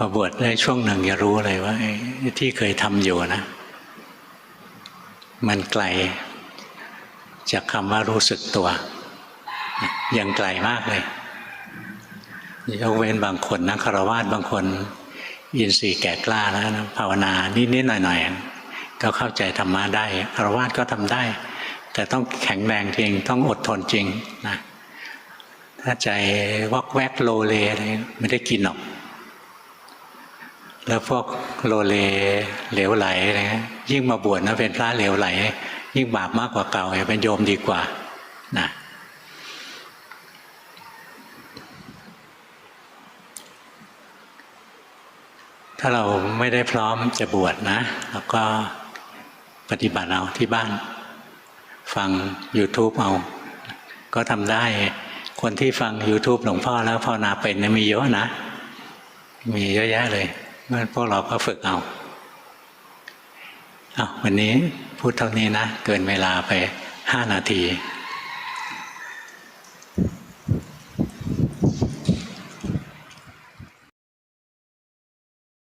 พอบวชได้ช่วงหนึ่งจะรู้เลยว่าที่เคยทำอยู่นะ มันไกลจากคำว่ารู้สึกตัว ยังไกลมากเลยยกเว้นบางคนนะคารวาสบางคน อินทรีย์แก่กล้าแล้วนะภาวนานิดๆหน่อยๆก็เข้าใจธรรมะได้คารวาสก็ทำได้ แต่ต้องแข็งแรงจริงต้องอดทนจริงนะถ้าใจวอกแวกโลเลอะไรไม่ได้กินหรอก แล้วพวกโลเลเหลวไหลอะยิ่งมาบวชนะเป็นพระเหลวไหล ยิ่งบาปมากกว่าเก่าอย่าเป็นโยมดีกว่านะถ้าเราไม่ได้พร้อมจะบวชนะเราก็ปฏิบัติเอาที่บ้าน ฟัง YouTube เอา ก็ทำได้ คนที่ฟัง YouTube หลวงพ่อแล้วภาวนาเป็นมีเยอะนะ มีเยอะแยะเลย งั้นพวกเราก็ฝึกเอาเอาวันนี้พูดเท่านี้นะ เกินเวลาไปห้านาที